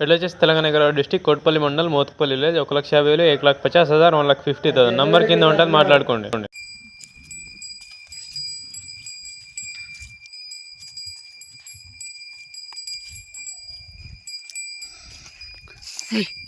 ఎట్లా వచ్చేసి తెలంగాణ గల డిస్టిక్ కోట్పల్లి మండల్ మోత్పల్లి విలేజ్ ఒక లక్ష యాభై వేలు ఒక లక్ష పచాస్ హజార్ one lakh fifty thousand number కింద ఉంటుంది మాట్లాడుకోండి Hey.